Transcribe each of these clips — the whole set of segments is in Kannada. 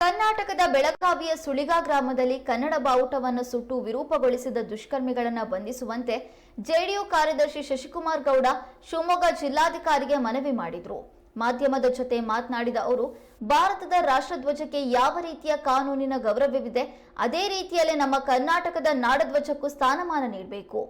ಕರ್ನಾಟಕದ ಬೆಳಗಾವಿಯ ಸುಳಿಗಾ ಗ್ರಾಮದಲ್ಲಿ ಕನ್ನಡ ಬಾವುಟವನ್ನು ಸುಟ್ಟು ವಿರೂಪಗೊಳಿಸಿದ ದುಷ್ಕರ್ಮಿಗಳನ್ನು ಬಂಧಿಸುವಂತೆ ಜೆಡಿಯು ಕಾರ್ಯದರ್ಶಿ ಶಶಿಕುಮಾರ್ ಗೌಡ ಶಿವಮೊಗ್ಗ ಜಿಲ್ಲಾಧಿಕಾರಿಗೆ ಮನವಿ ಮಾಡಿದರು. ಮಾಧ್ಯಮದ ಜೊತೆ ಮಾತನಾಡಿದ ಅವರು, ಭಾರತದ ರಾಷ್ಟ್ರಧ್ವಜಕ್ಕೆ ಯಾವ ರೀತಿಯ ಕಾನೂನಿನ ಗೌರವವಿದೆ, ಅದೇ ರೀತಿಯಲ್ಲೇ ನಮ್ಮ ಕರ್ನಾಟಕದ ನಾಡಧ್ವಜಕ್ಕೂ ಸ್ಥಾನಮಾನ ನೀಡಬೇಕು.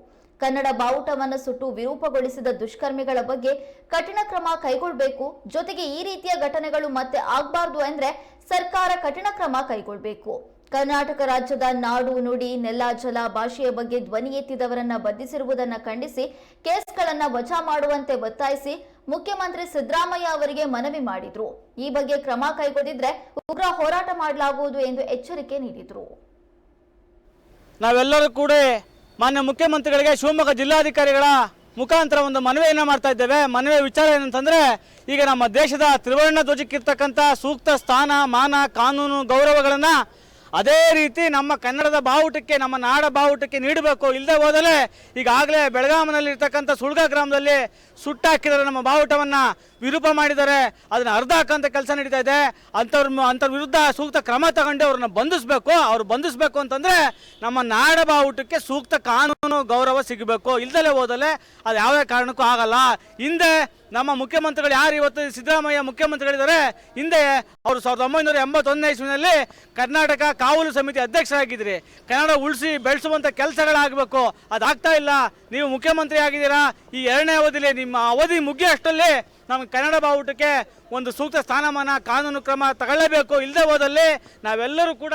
ಕನ್ನಡ ಬಾವುಟವನ್ನು ಸುಟ್ಟು ವಿರೂಪಗೊಳಿಸಿದ ದುಷ್ಕರ್ಮಿಗಳ ಬಗ್ಗೆ ಕಠಿಣ ಕ್ರಮ ಕೈಗೊಳ್ಳಬೇಕು. ಜೊತೆಗೆ ಈ ರೀತಿಯ ಘಟನೆಗಳು ಮತ್ತೆ ಆಗಬಾರ್ದು ಅಂದ್ರೆ ಸರ್ಕಾರ ಕಠಿಣ ಕ್ರಮ ಕೈಗೊಳ್ಳಬೇಕು ಕರ್ನಾಟಕ ರಾಜ್ಯದ ನಾಡು ನುಡಿ, ನೆಲ, ಜಲ ಭಾಷೆಯ ಬಗ್ಗೆ ಧ್ವನಿ ಎತ್ತಿದವರನ್ನ ಬಂಧಿಸಿರುವುದನ್ನ ಖಂಡಿಸಿ ಕೇಸ್ಗಳನ್ನ ವಜಾ ಮಾಡುವಂತೆ ಒತ್ತಾಯಿಸಿ ಮುಖ್ಯಮಂತ್ರಿ ಸಿದ್ದರಾಮಯ್ಯ ಅವರಿಗೆ ಮನವಿ ಮಾಡಿದ್ರು. ಈ ಬಗ್ಗೆ ಕ್ರಮ ಕೈಗೊಂಡಿದ್ರೆ ಉಗ್ರ ಹೋರಾಟ ಮಾಡಲಾಗುವುದು ಎಂದು ಎಚ್ಚರಿಕೆ ನೀಡಿದ್ರು. ನಾವೆಲ್ಲರೂ ಕೂಡ ಮಾನ್ಯ ಮುಖ್ಯಮಂತ್ರಿಗಳಿಗೆ, ಶಿವಮೊಗ್ಗ ಜಿಲ್ಲಾಧಿಕಾರಿಗಳ ಮುಖಾಂತರ ಒಂದು ಮನವಿಯನ್ನು ಮಾಡ್ತಾ ಇದ್ದೇವೆ. ಮನವಿ ವಿಚಾರ ಏನಂತಂದ್ರೆ, ಈಗ ನಮ್ಮ ದೇಶದ ತ್ರಿವರ್ಣ ಧ್ವಜಕ್ಕಿರ್ತಕ್ಕಂಥ ಸೂಕ್ತ ಸ್ಥಾನ, ಮಾನ, ಕಾನೂನು, ಗೌರವಗಳನ್ನು ಅದೇ ರೀತಿ ನಮ್ಮ ಕನ್ನಡದ ಬಾವುಟಕ್ಕೆ, ನಮ್ಮ ನಾಡ ಬಾವುಟಕ್ಕೆ ನೀಡಬೇಕು. ಇಲ್ಲದೆ ಹೋದಲೇ ಈಗಾಗಲೇ ಬೆಳಗಾವಿನಲ್ಲಿ ಇರ್ತಕ್ಕಂಥ ಸುಳ್ಗ ಗ್ರಾಮದಲ್ಲಿ ಸುಟ್ಟಾಕಿದ್ದಾರೆ ನಮ್ಮ ಬಾವುಟವನ್ನು ವಿರೂಪ ಮಾಡಿದ್ದಾರೆ ಅದನ್ನು ಅರ್ಧ ಹಾಕಂತ ಕೆಲಸ ನಡೀತಾ ಇದೆ. ಅಂಥವ್ರ ಅಂಥವ್ರ ವಿರುದ್ಧ ಸೂಕ್ತ ಕ್ರಮ ತಗೊಂಡು ಅವ್ರನ್ನ ಬಂಧಿಸಬೇಕು. ಅವ್ರು ಬಂಧಿಸಬೇಕು ಅಂತಂದರೆ ನಮ್ಮ ನಾಡ ಬಾವುಟಕ್ಕೆ ಸೂಕ್ತ ಕಾನೂನು ಗೌರವ ಸಿಗಬೇಕು. ಇಲ್ದಲೇ ಹೋದಲೆ ಅದು ಯಾವುದೇ ಕಾರಣಕ್ಕೂ ಆಗಲ್ಲ. ಹಿಂದೆ ನಮ್ಮ ಮುಖ್ಯಮಂತ್ರಿಗಳು ಯಾರು ಇವತ್ತು ಸಿದ್ದರಾಮಯ್ಯ ಮುಖ್ಯಮಂತ್ರಿಗಳಿದ್ದಾರೆ? ಹಿಂದೆ ಅವರು ಸಾವಿರದ ಒಂಬೈನೂರ ಎಂಬತ್ತೊಂದನೇ ಇಸ್ವಿನಲ್ಲಿ ಕರ್ನಾಟಕ ಕಾವಲು ಸಮಿತಿ ಅಧ್ಯಕ್ಷರಾಗಿದ್ದೀರಿ ಕನ್ನಡ ಉಳಿಸಿ ಬೆಳೆಸುವಂಥ ಕೆಲಸಗಳಾಗಬೇಕು. ಅದಾಗ್ತಾ ಇಲ್ಲ. ನೀವು ಮುಖ್ಯಮಂತ್ರಿ ಆಗಿದ್ದೀರಾ? ಈ ಎರಡನೇ ಅವಧಿಲಿ ನಿಮ್ಮ ಅವಧಿ ಮುಗಿಯೋಷ್ಟರಲ್ಲಿ ನಮ್ಮ ಕನ್ನಡ ಬಾವುಟಕ್ಕೆ ಒಂದು ಸೂಕ್ತ ಸ್ಥಾನಮಾನ, ಕಾನೂನು ಕ್ರಮ ತಗೊಳ್ಳಬೇಕು. ಇಲ್ಲದೆ ಹೋದಲ್ಲಿ ನಾವೆಲ್ಲರೂ ಕೂಡ